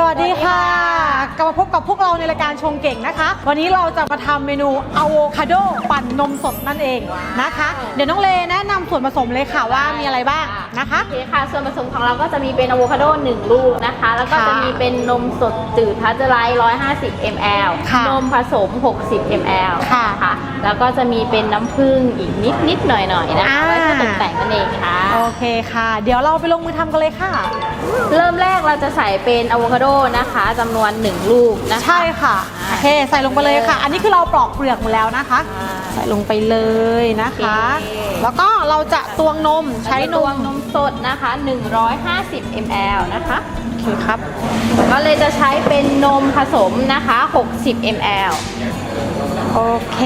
สวัสดีค่ะ มาพบกับพวกเราในรายการชงเก่งนะคะ วันนี้เราจะมาทำเมนูอะโวคาโดปั่นนมสดนั่นเองนะคะ เดี๋ยวน้องเลแนะนำส่วนผสมเลยค่ะว่ามีอะไรบ้างนะคะโอเคค่ะ ส่วนผสมของเราก็จะมีเป็นอะโวคาโด1ลูกนะคะ แล้วก็ค่ะจะมีเป็นนมสดจืดพัชไลท์150 ml ค่ะนมผสม 60 ml ค่ะค่ะ แล้วก็จะมีเป็นน้ำผึ้งอีกนิดนิดๆหน่อยหน่อยๆนะคะอ่าไว้เพื่อตกแต่งนั่นเองค่ะ โอเคค่ะ เดี๋ยวเราไปลงมือทำกันเลยค่ะ เริ่มแรกเราจะใส่เป็นอะโวคาโดนะคะจำนวน 1 ลูกนะคะใช่ค่ะโอเคใส่ลงไปเลยค่ะ อันนี้คือเราปลอกเปลือกหมดแล้วนะคะอ่าใส่ลงไปเลยนะคะโอเคแล้วก็เราจะตวงนมใช้นตวมงนมสดนะคะ 150 ml นะคะโอเคครับก็เลยจะใช้เป็นนมผสมนะคะ 60 ml โอเค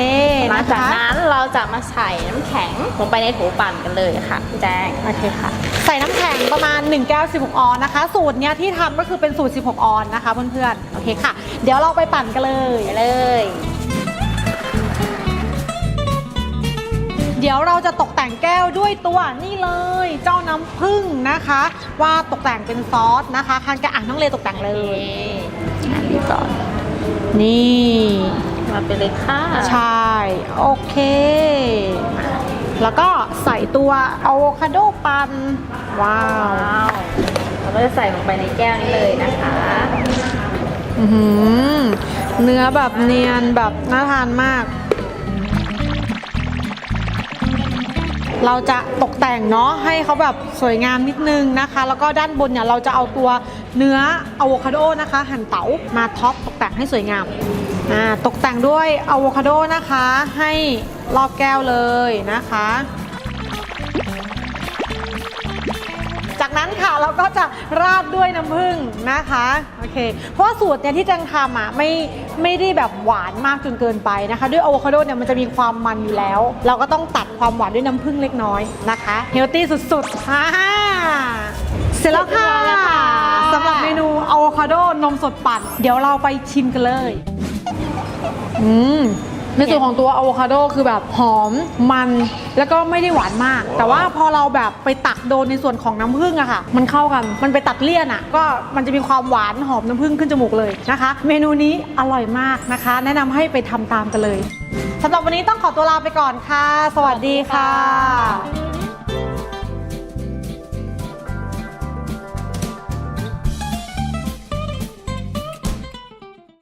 หลังนะจากคะนั้นเราจะมาใส่น้ำแข็งลงไปในโถปั่นกันเลยค่ะพี่แจ้งโอเคค่ะ ใส่น้ำแข็งประมาณ1แก้ว16 ออนนะคะ สูตรเนี้ยที่ทำก็คือเป็นสูตร 16 ออนนะคะเพื่อนๆโอเคค่ะ เดี๋ยวเราไปปั่นกันเลยไปเลยเดี๋ยวเราจะตกแต่งแก้วด้วยตัวนี่เลย เจ้าน้ำผึ้งนะคะ ว่าตกแต่งเป็นซอสนะคะคันกระอ่างน้องเลตกแต่งเลยอันนี้ก่อนนี่ มาไปเลยค่ะ ใช่ โอเค แล้วก็ใส่ตัวอะโวคาโดปั่นว้าว ว้าวเราก็จะใส่ลงไปในแก้วนี้เลยนะคะอื้อหือเนื้อแบบเนียนแบบน่าทานมาก เราจะตกแต่งเนาะให้เขาแบบสวยงามนิดนึงนะคะ แล้วก็ด้านบนเนี่ยเราจะเอาตัวเนื้ออะโวคาโดนะคะ หั่นเต๋ามาท็อปตกแต่งให้สวยงามอ่าตกแต่งด้วยอะโวคาโดนะคะ ให้รอบแก้วเลยนะคะ เราก็จะราดด้วยน้ำผึ้งนะคะโอเคเพราะว่าสูตรเนี่ยที่แจังทำอะไม่ไม่ได้แบบหวานมากจนเกินไปนะคะ ด้วยอะโวคาโดเนี่ยมันจะมีความมันอยู่แล้ว เราก็ต้องตัดความหวานด้วยน้ำผึ้งเล็กน้อยนะคะเฮลตี้สุดๆฮ่าเสร็จแล้วค่ะเสร็จแล้วค่ะสำหรับเมนูอะโวคาโดนมสดปั่นเดี๋ยวเราไปชิมกันเลยอืม ในส่วนของตัวอะโวคาโดคือแบบหอมมันแล้วก็ไม่ได้หวานมาก แต่ว่าพอเราแบบไปตักโดนในส่วนของน้ำผึ้งอะค่ะ มันเข้ากันมันไปตัดเลี่ยนอะก็มันจะมีความหวานหอมน้ำผึ้งขึ้นจมูกเลยนะคะ เมนูนี้อร่อยมากนะคะ แนะนำให้ไปทำตามกันเลยสำหรับวันนี้ต้องขอตัวลาไปก่อนค่ะ สวัสดีค่ะ